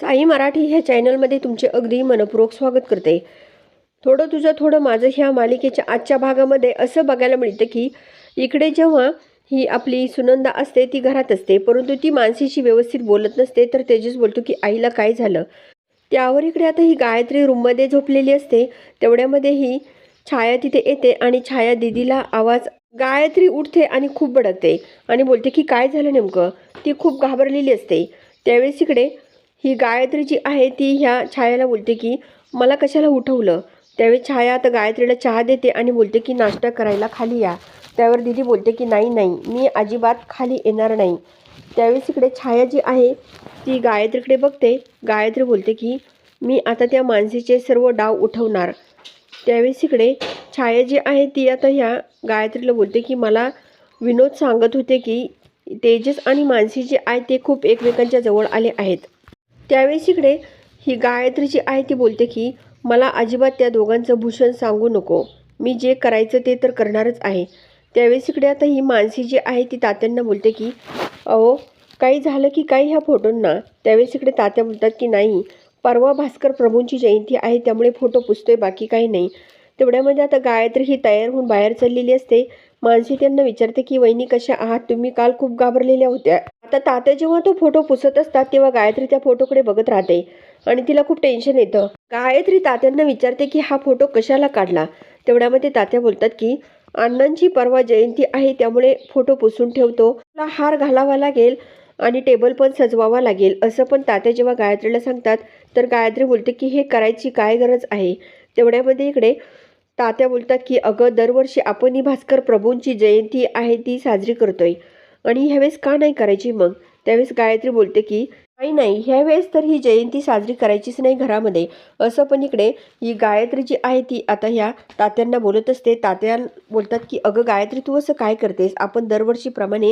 साई मराठी ह्या चॅनलमध्ये तुमचे अगदी मनपूर्वक स्वागत करते. थोडं तुझं थोडं माझं ह्या मालिकेच्या आजच्या भागामध्ये असं बघायला मिळतं की इकडे जेव्हा ही आपली सुनंदा असते ती घरात असते परंतु ती मानसीशी व्यवस्थित बोलत नसते तर तेजस बोलतो की आईला काय झालं? त्यावर इकडे आता ही गायत्री रूममध्ये झोपलेली असते तेवढ्यामध्ये ही छाया तिथे येते आणि छाया दिदीला आवाज गायत्री उठते आणि खूप बडकते आणि बोलते की काय झालं नेमकं? ती खूप घाबरलेली असते. त्यावेळेस इकडे ही गायत्री जी आहे ती ह्या छायाला बोलते की मला कशाला उठवलं? त्यावेळी छाया आता गायत्रीला चहा देते आणि बोलते की नाश्ता करायला खाली या. त्यावर दिदी बोलते की नाही नाही मी अजिबात खाली येणार नाही. त्यावेळेस इकडे छाया जी आहे ती गायत्रीकडे बघते. गायत्री बोलते की मी आता त्या माणसीचे सर्व डाव उठवणार. त्यावेळेस इकडे छाया जी आहे ती आता ह्या गायत्रीला बोलते की मला विनोद सांगत होते की तेजस आणि मानसी जे आहे ते खूप एकमेकांच्या जवळ आले आहेत. त्यावेळेस इकडे ही गायत्री जी आहे ती बोलते की मला अजिबात त्या दोघांचं भूषण सांगू नको. मी जे करायचं ते तर करणारच आहे. त्यावेळेस इकडे आता ही मानसी जी आहे ती तात्यांना बोलते की अहो काही झालं की काही ह्या फोटोंना? त्यावेळेस इकडे तात्या बोलतात की नाही. परवा भास्कर प्रभूंची जयंती आहे त्यामुळे फोटो पुसतोय बाकी काही नाही. तेवढ्यामध्ये आता गायत्री ही तयार होऊन बाहेर चाललेली असते. मानसी त्यांना विचारते की वहिनी कशा आहात? तुम्ही काल खूप घाबरलेल्या होत्या. आता तात्या जेव्हा तो फोटो पुसत असतात तेव्हा गायत्री त्या फोटोकडे बघत राहते. आणि तिला खूप टेन्शन येतं. गायत्री तात्यांना विचारते की हा फोटो कशाला काढला? तेवढ्यामध्ये तात्या बोलतात की अण्णांची परवा जयंती आहे त्यामुळे फोटो पुसून ठेवतो. तुला हार घालावा लागेल आणि टेबल पण सजवावा लागेल. असं पण तात्या जेव्हा गायत्रीला सांगतात तर गायत्री बोलते की हे करायची काय गरज आहे? तेवढ्यामध्ये इकडे तात्या बोलतात की अगं दरवर्षी आपण ही भास्कर प्रभूंची जयंती आहे ती साजरी करतोय. आणि ह्यावेळेस का नाही करायची मग? त्यावेळेस गायत्री बोलते की नाही नाही ह्यावेळेस तर ही जयंती साजरी करायचीच नाही घरामध्ये. असं पण इकडे ही गायत्री जी आहे ती आता ह्या तात्यांना बोलत असते. तात्या बोलतात की अगं गायत्री तू असं काय करतेस? आपण दरवर्षीप्रमाणे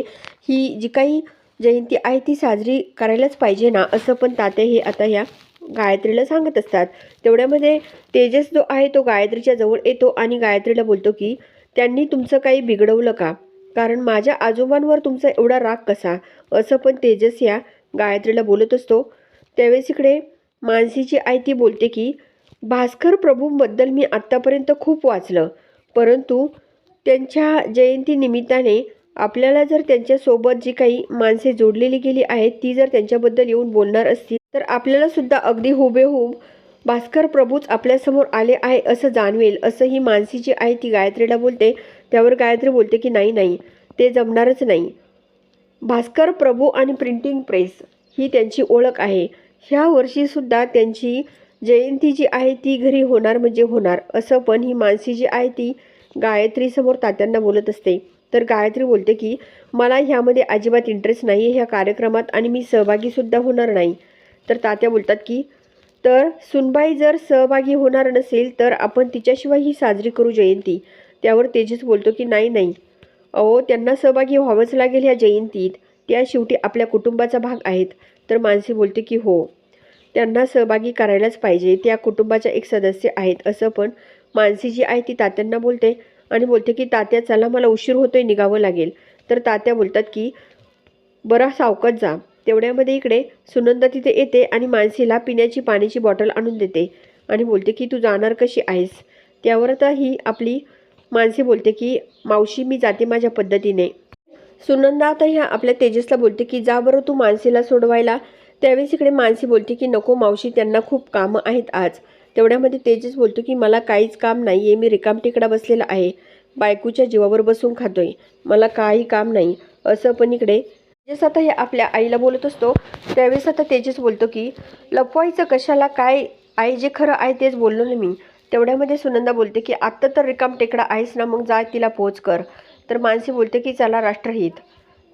ही जी काही जयंती आहे ती साजरी करायलाच पाहिजे ना? असं पण तात्या हे आता ह्या गायत्रीला सांगत असतात. तेवढ्यामध्ये तेजस जो आहे तो गायत्रीच्या जवळ येतो आणि गायत्रीला बोलतो की त्यांनी तुमचं काही बिघडवलं का? कारण माझ्या आजोबांवर तुमचा एवढा राग कसा? असं पण तेजस या गायत्रीला बोलत असतो. त्यावेळेस इकडे मानसीची आई ती बोलते की भास्कर प्रभूंबद्दल मी आत्तापर्यंत खूप वाचलं. परंतु त्यांच्या जयंतीनिमित्ताने आपल्याला जर त्यांच्यासोबत जी काही माणसे जोडलेली गेली आहेत ती जर त्यांच्याबद्दल येऊन बोलणार असतील तर आपल्याला सुद्धा अगदी हुबेहूब भास्कर प्रभूच आपल्यासमोर आले आहे असं जाणवेल असं ही मानसी जी आहे ती गायत्रीला बोलते. त्यावर गायत्री बोलते की नाही नाही ते जमणारच नाही. भास्कर प्रभू आणि प्रिंटिंग प्रेस ही त्यांची ओळख आहे. ह्या वर्षीसुद्धा त्यांची जयंती जी आहे ती घरी होणार म्हणजे होणार. असं पण ही मानसी जी आहे ती गायत्रीसमोर तात्यांना बोलत असते. तर गायत्री बोलते की मला ह्यामध्ये अजिबात इंटरेस्ट नाही आहे ह्या कार्यक्रमात आणि मी सहभागीसुद्धा होणार नाही. तर तात्या बोलतात की तर सुनबाई जर सहभागी होणार नसेल तर आपण तिच्याशिवाय ही साजरी करू जयंती. त्यावर तेजस बोलतो की नाही नाही. अहो त्यांना सहभागी व्हावंच लागेल ह्या जयंतीत. त्या शेवटी आपल्या कुटुंबाचा भाग आहेत. तर मानसी बोलते की हो. त्यांना सहभागी करायलाच पाहिजे. त्या कुटुंबाच्या एक सदस्य आहेत. असं पण मानसी जी आहे ती तात्यांना बोलते आणि बोलते की तात्या चला मला उशीर होतोय निघावं लागेल. तर तात्या बोलतात की बरा सावकत जा. तेवढ्यामध्ये इकडे सुनंदा तिथे येते आणि मानसीला पिण्याची पाण्याची बॉटल आणून देते आणि बोलते की तू जाणार कशी आहेस? त्यावर आता ही आपली मानसी बोलते की मावशी मी जाते माझ्या पद्धतीने. सुनंदा आता ह्या आपल्या तेजसला बोलते की जा बरं तू मानसीला सोडवायला. त्यावेळेस इकडे मानसी बोलते की नको मावशी त्यांना खूप कामं आहेत आज. तेवढ्यामध्ये तेजस बोलतो की मला काहीच काम नाही आहे मी रिकाम रिकामटेकडा बसलेला आहे. बायकोच्या जीवावर बसून खातोय. मला काही काम नाही. असं पण इकडे तेजस आता हे आपल्या आईला बोलत असतो. त्यावेळेस आता तेजस बोलतो की लपवायचं कशाला? काय? आई जे खरं आहे तेच बोललो ना मी. तेवढ्यामध्ये सुनंदा बोलते की आत्ता तर रिकाम टेकडा आहेस ना मग जा तिला पोच कर. तर मानसी बोलते की चला राष्ट्रहित.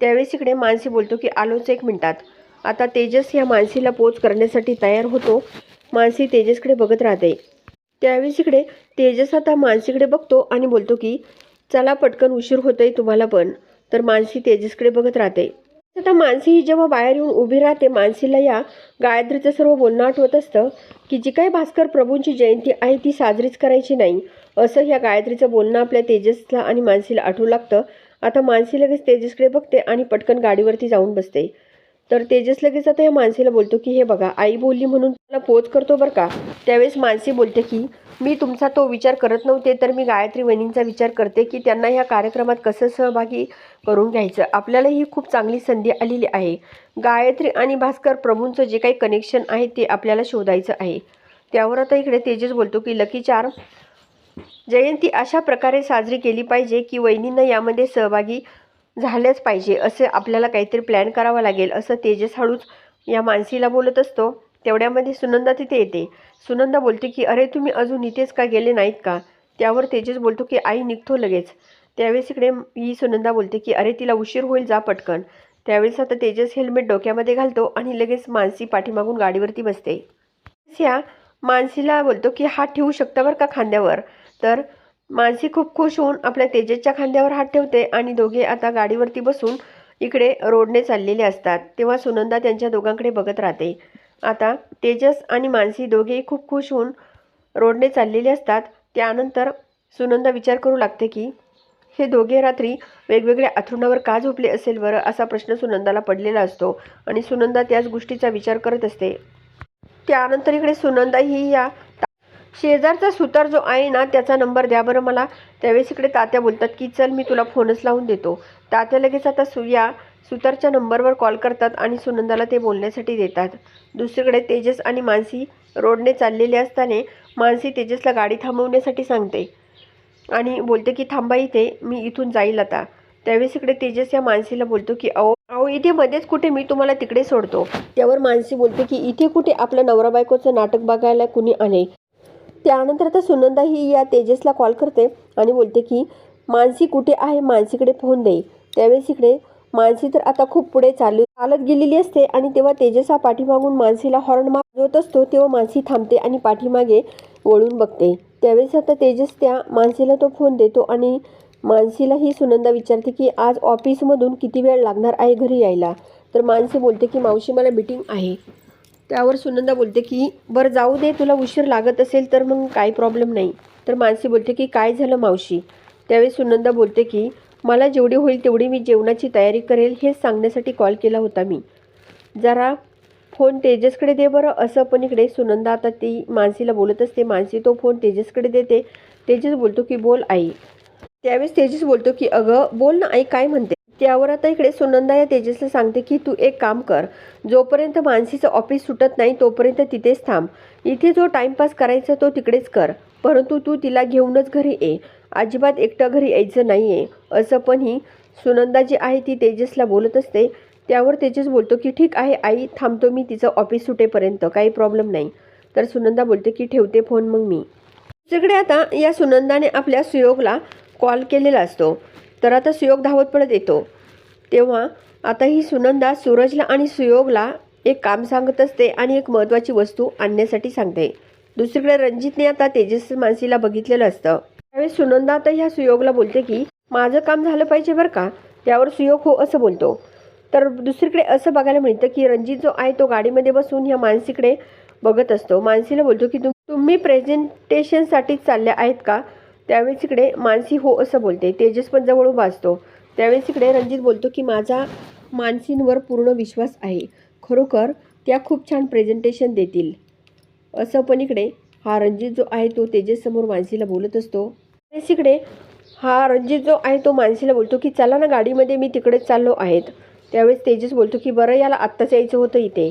त्यावेळेस इकडे मानसी बोलतो की आलोच एक मिनटात. आता तेजस या मानसीला पोच करण्यासाठी तयार होतो. मानसी तेजसकडे बघत राहते. त्यावेळेस इकडे तेजस आता मानसीकडे बघतो आणि बोलतो की चला पटकन उशीर होतोय तुम्हाला पण. तर मानसी तेजसकडे बघत राहते. आता मानसी ही जेव्हा बाहेर येऊन उभी राहते मानसीला या गायत्रीचं सर्व बोलणं आठवत असतं की जी काही भास्कर प्रभूंची जयंती आहे ती साजरीच करायची नाही. असं ह्या गायत्रीचं बोलणं आपल्या तेजसला आणि मानसीला आठवू लागतं. आता मानसी लगेच तेजसकडे बघते आणि पटकन गाडीवरती जाऊन बसते. तर तेजस लगेच आता या मानसीला बोलतो की हे बघा आई बोलली म्हणून तुला पोच करतो बरं का? त्यावेळेस मानसी बोलते की मी तुमचा तो विचार करत नव्हते तर मी गायत्री वहिनींचा विचार करते की त्यांना ह्या कार्यक्रमात कसं सहभागी करून घ्यायचं. आपल्याला ही खूप चांगली संधी आलेली आहे. गायत्री आणि भास्कर प्रभूंचं जे काही कनेक्शन आहे ते आपल्याला शोधायचं आहे. त्यावर आता इकडे तेजस बोलतो की लकी चार जयंती अशा प्रकारे साजरी केली पाहिजे की वहिनींना यामध्ये सहभागी झाल्याच पाहिजे असे आपल्याला काहीतरी प्लॅन करावा लागेल असं तेजस हळूच या मानसीला बोलत असतो. तेवढ्यामध्ये सुनंदा तिथे येते. सुनंदा बोलते की अरे तुम्ही अजून इथेच का गेले नाहीत का? त्यावर तेजस बोलतो की आई निघतो लगेच. त्यावेळेस इकडे ही सुनंदा बोलते की अरे तिला उशीर होईल जा पटकन. त्यावेळेस आता तेजस हेल्मेट डोक्यामध्ये घालतो आणि लगेच मानसी पाठीमागून गाडीवरती बसते. या मानसीला बोलतो की हात ठेवू शकता बरं का खांद्यावर? तर मानसी खूप खुश होऊन आपल्या तेजसच्या खांद्यावर हात ठेवते आणि दोघे आता गाडीवरती बसून इकडे रोडने चाललेले असतात. तेव्हा सुनंदा त्यांच्या दोघांकडे बघत राहते. आता तेजस आणि मानसी दोघेही खूप खुश होऊन रोडने चाललेले असतात. त्यानंतर सुनंदा विचार करू लागते की हे दोघे रात्री वेगवेगळ्या अथरुणावर का झोपले असेल बरं असा प्रश्न सुनंदाला पडलेला असतो आणि सुनंदा त्याच गोष्टीचा विचार करत असते. त्यानंतर इकडे सुनंदा ही या शेजारचा सुतार जो आहे ना त्याचा नंबर द्या बरं मला. त्यावेळेस इकडे तात्या बोलतात की चल मी तुला फोनच लावून देतो. तात्या लगेच आता सुया सुतारच्या नंबरवर कॉल करतात आणि सुनंदाला ते बोलण्यासाठी देतात. दुसरीकडे तेजस आणि मानसी रोडने चाललेले असताना मानसी तेजसला गाडी थांबवण्यासाठी सांगते आणि बोलते की थांबा इथे मी इथून जाईल आता. त्यावेळेस इकडे तेजस या मानसीला बोलतो की अहो अहो इथे मध्येच कुठे मी तुम्हाला तिकडे सोडतो. त्यावर मानसी बोलते की इथे कुठे आपलं नवरा बायकोचं नाटक बघायला कुणी आले? त्यानंतर आता सुनंदा ही या तेजसला कॉल करते आणि बोलते की मानसी कुठे आहे? मानसीकडे फोन दे. त्यावेळेस इकडे मानसी तर आता खूप पुढे चालली चालत गेलेली असते आणि तेव्हा तेजसा पाठीमागून मानसीला हॉर्न मारत असतो तेव्हा मानसी थांबते आणि पाठीमागे वळून बघते. त्यावेळेस आता तेजस त्या मानसीला तो फोन देतो आणि मानसीला ही सुनंदा विचारते की आज ऑफिसमधून किती वेळ लागणार आहे घरी यायला? तर मानसी बोलते की मावशी मला मीटिंग आहे. त्यावर सुनंदा बोलते की बरं जाऊ दे तुला उशीर लागत असेल तर मग काही प्रॉब्लेम नाही. तर मानसी बोलते की काय झालं मावशी? त्यावेळी सुनंदा बोलते की मला जेवढी होईल तेवढी मी जेवणाची तयारी करेल हेच सांगण्यासाठी कॉल केला होता मी. जरा फोन तेजसकडे दे बरं असं पण इकडे सुनंदा आता ती मानसीला बोलत असते मानसी तो फोन तेजसकडे देते. तेजस बोलतो की बोल आई. त्यावेळेस तेजस बोलतो की अगं बोल ना आई काय म्हणते? त्यावर आता इकडे सुनंदा या तेजसला सांगते की तू एक काम कर जोपर्यंत मानसीचं ऑफिस सुटत नाही तोपर्यंत तिथेच थांब. इथे जो टाइमपास करायचा तो तिकडेच कर परंतु तू तिला घेऊनच घरी ये. अजिबात एकटं घरी यायचं नाही आहे असं पण ही सुनंदा जी आहे ती तेजसला बोलत असते. त्यावर तेजस बोलतो की ठीक आहे आई थांबतो मी तिचं ऑफिस सुटेपर्यंत. काही प्रॉब्लेम नाही. तर सुनंदा बोलते की ठेवते फोन मग मी. दुसरीकडे आता या सुनंदाने आपल्या सुयोगला कॉल केलेला असतो. तर आता सुयोग धावत पडत येतो. तेव्हा आता ही सुनंदा सूरजला आणि सुयोगला एक काम सांगत असते आणि एक महत्त्वाची वस्तू आणण्यासाठी सांगते. दुसरीकडे रणजितने आता तेजस मानसीला बघितलेलं असतं. त्यावेळेस सुनंदा आता ह्या सुयोगला बोलते की माझं काम झालं पाहिजे बरं का? त्यावर सुयोग हो असं बोलतो. तर दुसरीकडे असं बघायला मिळतं की रणजित जो आहे तो गाडीमध्ये बसून ह्या मानसीकडे बघत असतो. मानसीला बोलतो की तुम तुम्ही प्रेझेंटेशनसाठीच चालल्या आहेत का? त्यावेळेस इकडे मानसी हो असं बोलते. तेजस पण जवळ उभा असतो. त्यावेळेस इकडे रणजित बोलतो की माझा मानसींवर पूर्ण विश्वास आहे. खरोखर त्या खूप छान प्रेझेंटेशन देतील. असं पण इकडे हा रणजित जो आहे तो तेजससमोर मानसीला बोलत असतो. त्यावेळेस इकडे हा रणजित जो आहे तो मानसीला बोलतो की चला ना गाडीमध्ये मी तिकडेच चाललो आहेत. त्यावेळेस तेजस बोलतो की बरं याला आत्ताच यायचं होतं इथे.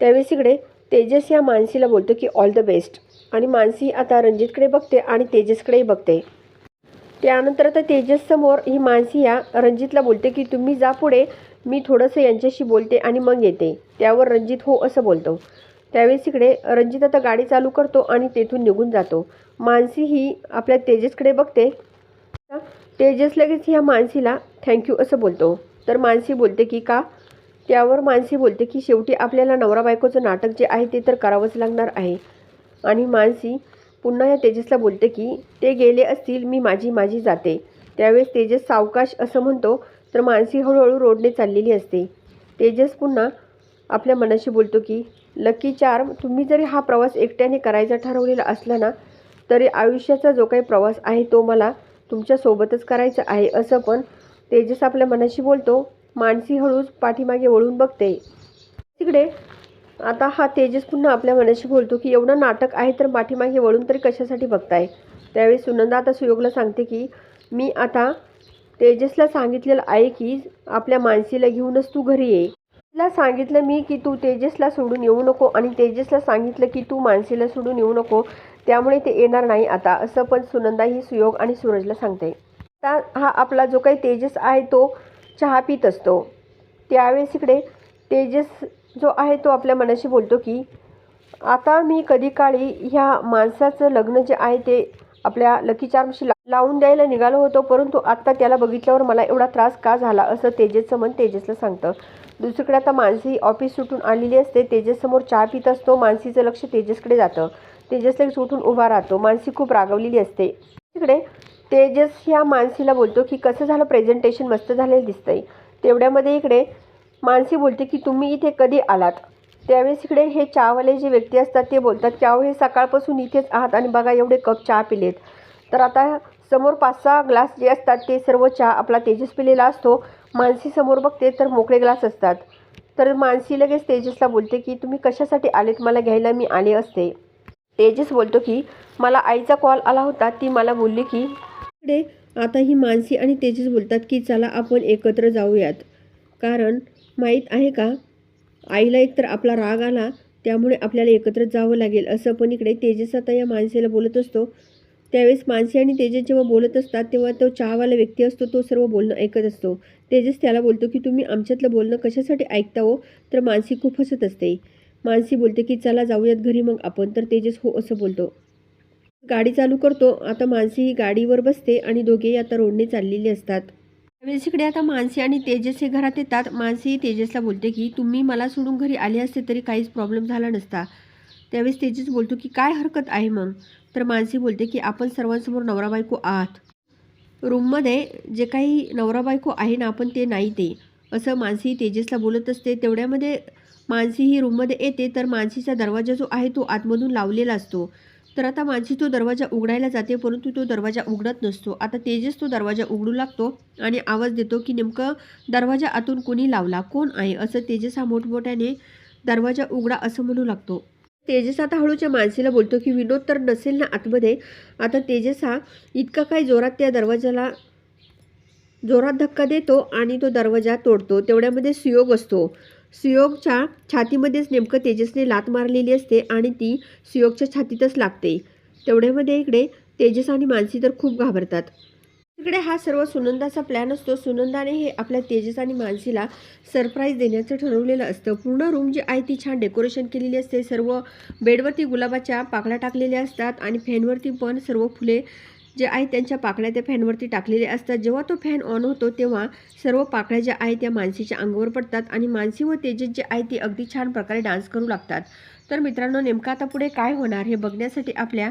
त्यावेळेस इकडे तेजस या मानसीला बोलतो की ऑल द बेस्ट आणि मानसी आता रणजितकडे बघते आणि तेजसकडेही बघते. त्यानंतर आता तेजससमोर ही मानसी या रणजितला बोलते की तुम्ही जा पुढे मी थोडंसं यांच्याशी बोलते आणि मग येते. त्यावर रणजित हो असं बोलतो. त्यावेळेस इकडे रणजित आता गाडी चालू करतो आणि तेथून निघून जातो. मानसी ही आपल्या तेजसकडे बघते. तेजस लगेच ह्या मानसीला थँक्यू असं बोलतो. तर मानसी बोलते की का? त्यावर मानसी बोलते की शेवटी आपल्याला नवरा बायकोचं नाटक जे आहे ते तर करावंच लागणार आहे. आणि मानसी पुन्हा या तेजसला बोलते की ते गेले असतील मी माझी माझी जाते. त्यावेळेस तेजस सावकाश असं म्हणतो. तर मानसी हळूहळू रोडने चाललेली असते. तेजस पुन्हा आपल्या मनाशी बोलतो की लकी चार्म तुम्ही जरी हा प्रवास एकट्याने करायचा ठरवलेला असला ना तरी आयुष्याचा जो काही प्रवास आहे तो मला तुमच्यासोबतच करायचा आहे असं पण तेजस आपल्या मनाशी बोलतो. मानसी हळूच पाठीमागे वळून बघते. तिकडे आता हा तेजस पुन्हा आपल्या मनाशी बोलतो की एवढं नाटक आहे तर पाठीमागे वळून तरी कशासाठी बघताय? त्यावेळी सुनंदा आता सुयोगला सांगते की मी आता तेजसला सांगितलेलं आहे की आपल्या मानसीला घेऊनच तू घरी ये. तिला सांगितलं मी की तू तेजसला सोडून येऊ नको आणि तेजसला सांगितलं की तू मानसीला सोडून येऊ नको त्यामुळे ते येणार नाही आता असं पण सुनंदा ही सुयोग आणि सूरजला सांगते. आता हा आपला जो काही तेजस आहे तो चहा पित असतो. त्यावेळेस इकडे तेजस जो आहे तो आपल्या मनाशी बोलतो की आता मी कधी काळी ह्या माणसाचं लग्न जे आहे ते आपल्या लकी चार्मशी ला लावून द्यायला निघालो होतो परंतु आत्ता त्याला बघितल्यावर मला एवढा त्रास का झाला? असं तेजसचं मन तेजसला सांगतं. दुसरीकडे आता मानसी ऑफिस सुटून आलेली असते. तेजससमोर चहा पित असतो. मानसीचं लक्ष तेजसकडे जातं. तेजस लगेच उठून उभा राहतो. मानसी खूप रागवलेली असते. तिकडे तेजस ह्या मानसीला बोलतो की कसं झालं प्रेझेंटेशन मस्त झालेलं दिसतंय. तेवढ्यामध्ये इकडे मानसी बोलते की तुम्ही इथे कधी आलात? त्यावेळेस इकडे हे चहावाले जे व्यक्ती असतात ते बोलतात की अहो हे सकाळपासून इथेच आहात आणि बघा एवढे कप चहा पिलेत. तर आता समोर पाच सहा ग्लास जे असतात ते सर्व चहा आपला तेजस पिलेला असतो. मानसी समोर बघते तर मोकळे ग्लास असतात. तर मानसी लगेच तेजसला बोलते की तुम्ही कशासाठी आलेत? मला घ्यायला मी आले असते. तेजस बोलतो की मला आईचा कॉल आला होता. ती मला बोलली की इकडे आता ही मानसी आणि तेजस बोलतात की चला आपण एकत्र जाऊयात. कारण माहीत आहे का आईला एकतर आपला राग आला त्यामुळे आपल्याला एकत्र जावं लागेल. असं पण इकडे तेजस आता या मानसीला बोलत असतो. त्यावेळेस मानसी आणि तेजस जेव्हा बोलत असतात तेव्हा तो चहावाला व्यक्ती असतो तो सर्व बोलणं ऐकत असतो. तेजस त्याला बोलतो की तुम्ही आमच्यातलं बोलणं कशासाठी ऐकता हो? तर मानसी खूप हसत असते. मानसी बोलते की चला जाऊयात घरी मग आपण. तर तेजस हो असं बोलतो. गाडी चालू करतो. आता मानसी ही गाडीवर बसते आणि दोघेही आता रोडने चाललेले असतात. त्यावेळेस इकडे आता मानसी आणि तेजस हे घरात येतात. मानसी तेजसला बोलते की तुम्ही मला सोडून घरी आले असते तरी काहीच प्रॉब्लेम झाला नसता. त्यावेळेस तेजस बोलतो की काय हरकत आहे मग? तर मानसी बोलते की आपण सर्वांसमोर नवरा बायको आहात. रूममध्ये जे काही नवरा बायको आहे ना आपण ते नाही ते. असं मानसी तेजसला बोलत असते. तेवढ्यामध्ये मानसी ही रूममध्ये येते तर मानसीचा दरवाजा जो आहे तो आतमधून लावलेला असतो. तर आता मानसी तो दरवाजा उघडायला जाते परंतु तो दरवाजा उघडत नसतो. आता तेजस तो दरवाजा उघडू लागतो आणि आवाज देतो की नेमकं दरवाजा आतून कोणी लावला? कोण आहे? असं तेजस हा मोठमोठ्याने दरवाजा उघडा असं म्हणू लागतो. तेजस आता हळूच्या मानसीला बोलतो की विनोद तर नसेल ना आतमध्ये? आता तेजस हा इतका काही जोरात त्या दरवाजाला जोरात धक्का देतो आणि तो दरवाजा तोडतो. तेवढ्यामध्ये सुयोग असतो. सुयोगच्या छातीमध्येच नेमकं तेजसने लात मारलेली असते आणि ती सुयोगच्या छातीतच लागते. तेवढ्यामध्ये इकडे तेजस आणि मानसी तर खूप घाबरतात. इकडे हा सर्व सुनंदाचा प्लॅन असतो. सुनंदाने हे आपल्या तेजस आणि मानसीला सरप्राईज देण्याचं ठरवलेलं असतं. पूर्ण रूम जी आहे ती छान डेकोरेशन केलेली असते. सर्व बेडवरती गुलाबाच्या पाकळ्या टाकलेल्या असतात आणि फॅनवरती पण सर्व फुले जे आहे त्यांच्या पाकळ्या त्या फॅनवरती टाकलेल्या असतात. जेव्हा तो फॅन ऑन होतो तेव्हा सर्व पाकळ्या ज्या आहेत त्या मानसीच्या अंगावर पडतात आणि मानसी व तेजस जे आहे ते अगदी छान प्रकारे डान्स करू लागतात. तर मित्रांनो नेमकं आता पुढे काय होणार हे बघण्यासाठी आपल्या